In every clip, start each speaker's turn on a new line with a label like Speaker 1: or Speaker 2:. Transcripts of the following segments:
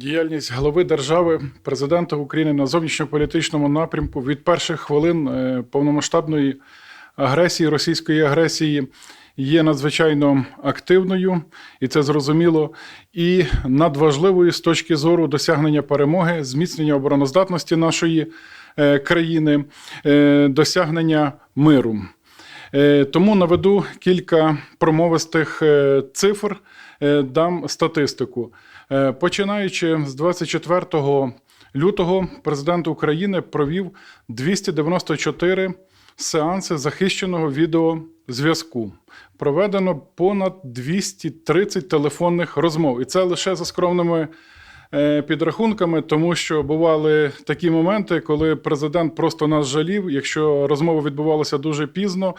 Speaker 1: Діяльність глави держави, президента України на зовнішньополітичному напрямку від перших хвилин е, повномасштабної агресії, російської агресії є надзвичайно активною, і це зрозуміло, і надважливою з точки зору досягнення перемоги, зміцнення обороноздатності нашої е, країни, е, досягнення миру. Е, Тому наведу кілька промовистих е, цифр, е, дам статистику. Починаючи з 24 лютого, президент України провів 294 сеанси захищеного відеозв'язку. Проведено понад 230 телефонних розмов. І це лише за скромними підрахунками, тому що бували такі моменти, коли президент просто нас жалів, якщо розмова відбувалася дуже пізно.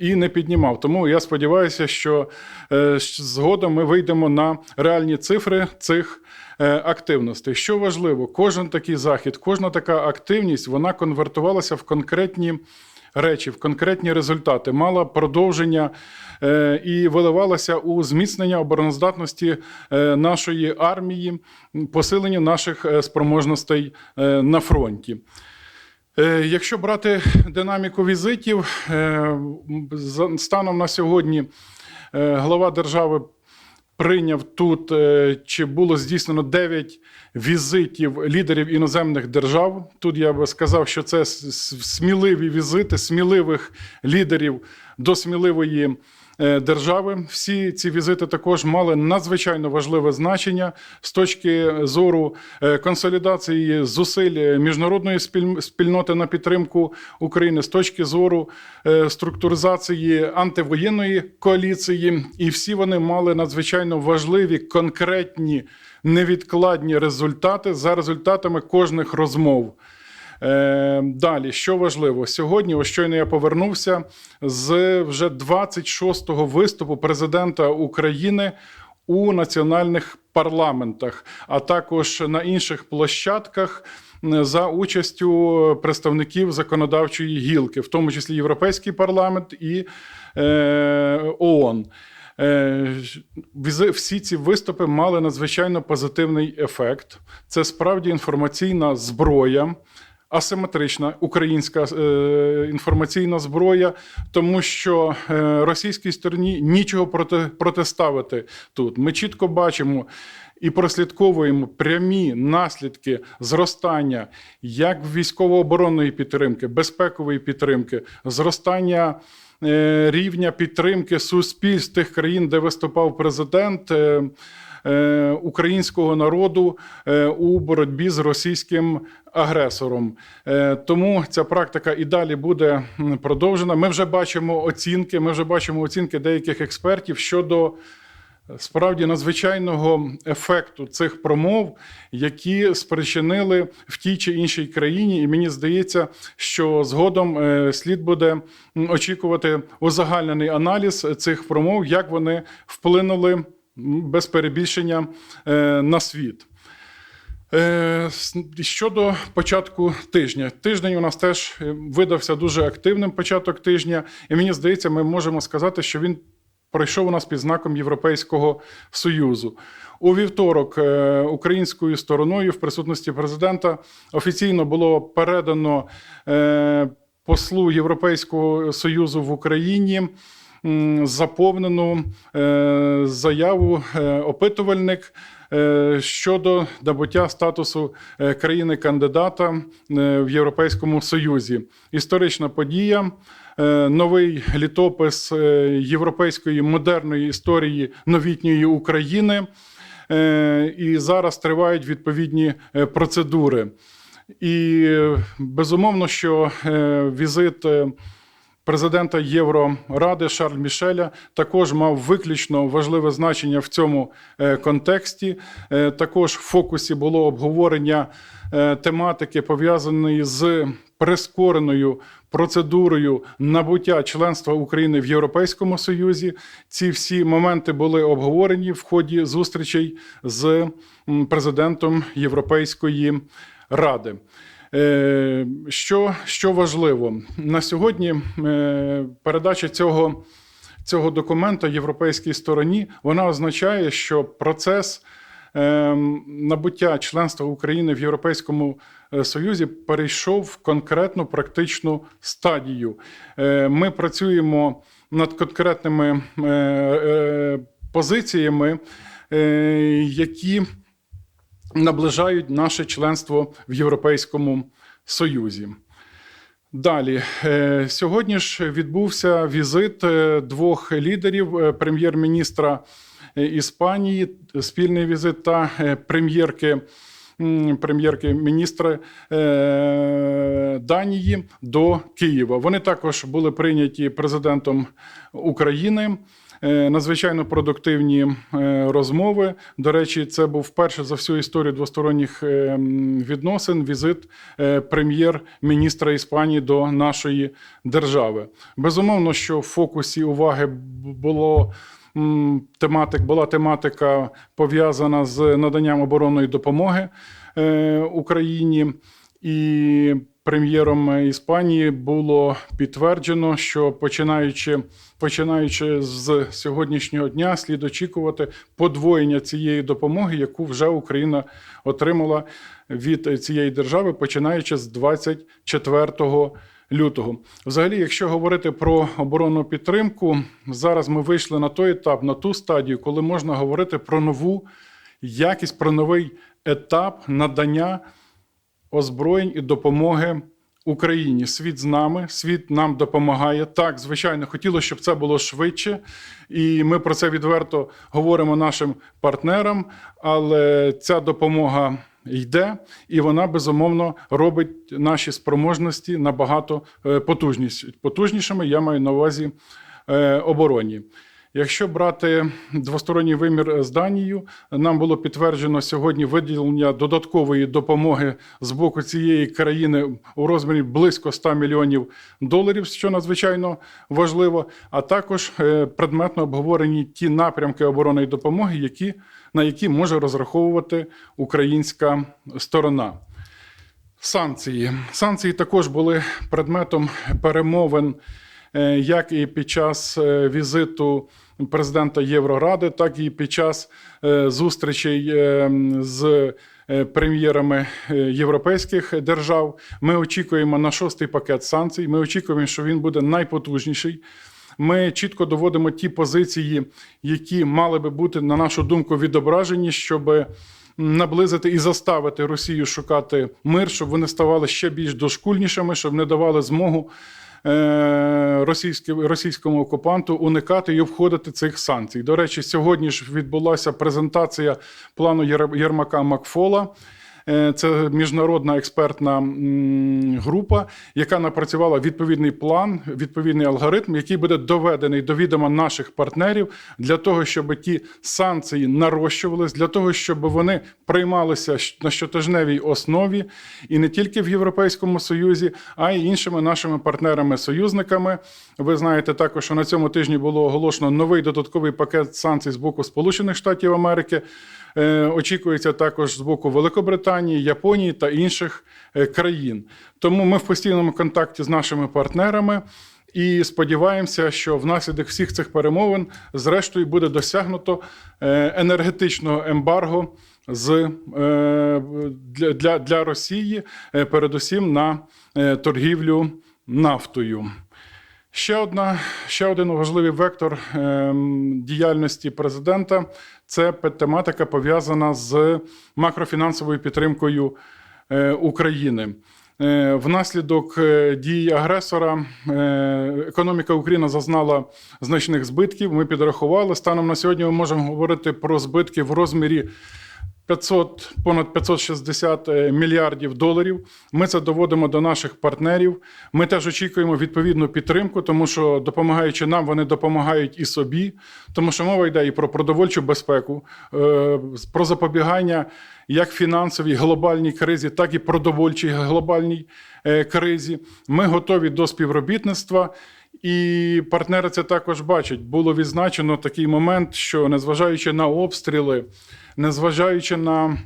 Speaker 1: І не піднімав. Тому я сподіваюся, що е, згодом ми вийдемо на реальні цифри цих е, активностей. Що важливо, кожен такий захід, кожна така активність, вона конвертувалася в конкретні речі, в конкретні результати, мала продовження е, і виливалася у зміцнення обороноздатності нашої армії, посилення наших спроможностей на фронті. Е, Якщо брати динаміку візитів, е, станом на сьогодні е, глава держави прийняв тут, чи було здійснено 9 візитів лідерів іноземних держав. Тут я би сказав, що це сміливі візити сміливих лідерів до сміливої держави. Всі ці візити також мали надзвичайно важливе значення з точки зору е, консолідації зусиль е, міжнародної спіль- спільноти на підтримку України, з точки зору е, структуризації антивоєнної коаліції, і всі вони мали надзвичайно важливі конкретні невідкладні результати за результатами кожних розмов. Е, Далі, що важливо, сьогодні, ось щойно я повернувся з вже 26-го виступу президента України у національних парламентах, а також на інших площадках за участю представників законодавчої гілки, в тому числі Європейський парламент і е, ООН. Е, Всі ці виступи мали надзвичайно позитивний ефект. Це справді інформаційна зброя. Асиметрична українська е, інформаційна зброя, тому що е, російській стороні нічого проти, протиставити тут. Ми чітко бачимо і прослідковуємо прямі наслідки зростання як військово-оборонної підтримки, безпекової підтримки, зростання е, рівня підтримки суспільств тих країн, де виступав президент. Е, Українського народу е, у боротьбі з російським агресором, Е, тому ця практика і далі буде продовжена. Ми вже бачимо оцінки. Ми вже бачимо оцінки деяких експертів щодо справді надзвичайного ефекту цих промов, які спричинили в тій чи іншій країні. І мені здається, що згодом слід буде очікувати узагальнений аналіз цих промов, як вони вплинули без перебільшення е, на світ. Е, Щодо початку тижня, тиждень у нас теж е, видався дуже активним початок тижня, і мені здається, ми можемо сказати, що він пройшов у нас під знаком Європейського Союзу. У вівторок українською стороною в присутності президента офіційно було передано послу Європейського Союзу в Україні заповнену е, заяву е, опитувальник е, щодо набуття статусу країни-кандидата в Європейському Союзі. Історична подія. Новий літопис європейської модерної історії новітньої України, і зараз тривають відповідні процедури. І безумовно, що візит президента Євроради Шарль Мішеля також мав виключно важливе значення в цьому е, контексті. Е, Також в фокусі було обговорення е, тематики, пов'язаної з прискореною процедурою набуття членства України в Європейському Союзі. Ці всі моменти були обговорені в ході зустрічей з президентом Європейської ради. Е, Що, що важливо на сьогодні, е, передача цього, цього документа європейській стороні вона означає, що процес ем, набуття членства України в Європейському е, Союзі перейшов в конкретну практичну стадію. Е, Ми працюємо над конкретними е, е, позиціями, е, які наближають наше членство в Європейському Союзі. Далі, Е, сьогодні ж відбувся візит е, двох лідерів: е, прем'єр-міністра Іспанії, спільний візит та прем'єрки. Прем'єрки міністра Данії до Києва. Вони також були прийняті президентом України. Е, Надзвичайно продуктивні е, розмови. До речі, це був вперше за всю історію двосторонніх е, відносин візит прем'єр-міністра Іспанії до нашої держави. Безумовно, що в фокусі уваги було. Тематик була тематика пов'язана з наданням оборонної допомоги Україні, і прем'єром Іспанії було підтверджено, що починаючи, починаючи з сьогоднішнього дня, слід очікувати подвоєння цієї допомоги, яку вже Україна отримала від цієї держави, починаючи з 24 лютого. Взагалі, якщо говорити про оборонну підтримку, зараз ми вийшли на той етап, на ту стадію, коли можна говорити про нову якість, про новий етап надання озброєнь і допомоги Україні. Світ з нами, світ нам допомагає. Так, звичайно, хотілося, щоб це було швидше, і ми про це відверто говоримо нашим партнерам. Але ця допомога йде, і вона безумовно робить наші спроможності набагато е, потужніш- потужнішими. Я маю на увазі е, обороні. Якщо брати двосторонній вимір з Данією, нам було підтверджено сьогодні виділення додаткової допомоги з боку цієї країни у розмірі близько 100 мільйонів доларів, що надзвичайно важливо. А також е, предметно обговорені ті напрямки оборонної допомоги, які, на які може розраховувати українська сторона. Санкції. Санкції також були предметом перемовин, е, як і під час е, візиту президента Євроради, так і під час е, зустрічей е, з е, прем'єрами європейських держав. Ми очікуємо на шостий пакет санкцій. Ми очікуємо, що він буде найпотужніший. Ми чітко доводимо ті позиції, які мали би бути, на нашу думку, відображені, щоб наблизити і заставити Росію шукати мир, щоб вони ставали ще більш дошкульнішими, щоб не давали змогу російському окупанту уникати і обходити цих санкцій. До речі, сьогодні ж відбулася презентація плану Єр- Єрмака Макфола. Е, Це міжнародна експертна група, яка напрацювала відповідний план, відповідний алгоритм, який буде доведений до відома наших партнерів для того, щоб ті санкції нарощувались, для того, щоб вони приймалися на щотижневій основі і не тільки в Європейському Союзі, а й іншими нашими партнерами-союзниками. Ви знаєте також, що на цьому тижні було оголошено новий додатковий пакет санкцій з боку Сполучених Штатів Америки. Е, Очікується також з боку Великобританії, Японії та інших е, країн. Тому ми в постійному контакті з нашими партнерами. І сподіваємося, що внаслідок всіх цих перемовин, зрештою, буде досягнуто е, енергетичного ембарго з, для, для, для Росії, передусім на торгівлю нафтою. Ще одна, ще один важливий вектор ем, діяльності президента це тематика пов'язана з макрофінансовою підтримкою е, України. Е, Внаслідок е, дій агресора економіка України зазнала значних збитків. Ми підрахували. Станом на сьогодні ми можемо говорити про збитки в розмірі 500, понад 560 е, мільярдів доларів. Ми це доводимо до наших партнерів. Ми теж очікуємо відповідну підтримку, тому що допомагаючи нам, вони допомагають і собі, тому що мова йде і про продовольчу безпеку, е, про запобігання як фінансовій глобальній кризі, так і продовольчій глобальній е, кризі. Ми готові до співробітництва. І партнери це також бачать. Було відзначено такий момент, що незважаючи на обстріли, незважаючи на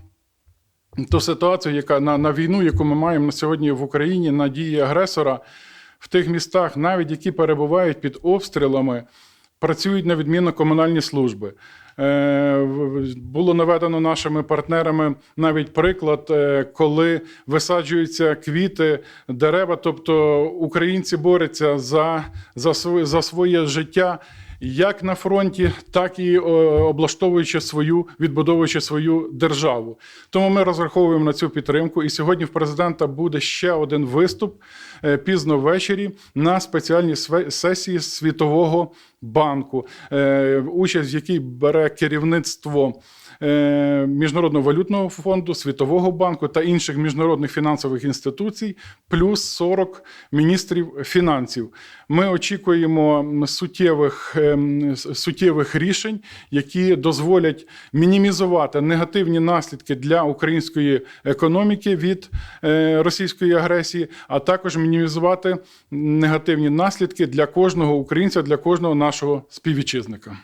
Speaker 1: ту ситуацію, яка на, на війну, яку ми маємо на сьогодні в Україні, на дії агресора, в тих містах, навіть які перебувають під обстрілами, працюють на відмінно комунальні служби. Е, Було наведено нашими партнерами навіть приклад, е, коли висаджуються квіти, дерева. Тобто українці борються за, за, за своє життя. Як на фронті, так і е, облаштовуючи свою, відбудовуючи свою державу. Тому ми розраховуємо на цю підтримку. І сьогодні в президента буде ще один виступ е, пізно ввечері на спеціальній сесії Світового банку, е, участь в якій бере керівництво. Е, Міжнародного валютного фонду, Світового банку та інших міжнародних фінансових інституцій, плюс 40 міністрів фінансів. Ми очікуємо суттєвих, ем, суттєвих рішень, які дозволять мінімізувати негативні наслідки для української економіки від е, російської агресії, а також мінімізувати негативні наслідки для кожного українця, для кожного нашого співвітчизника.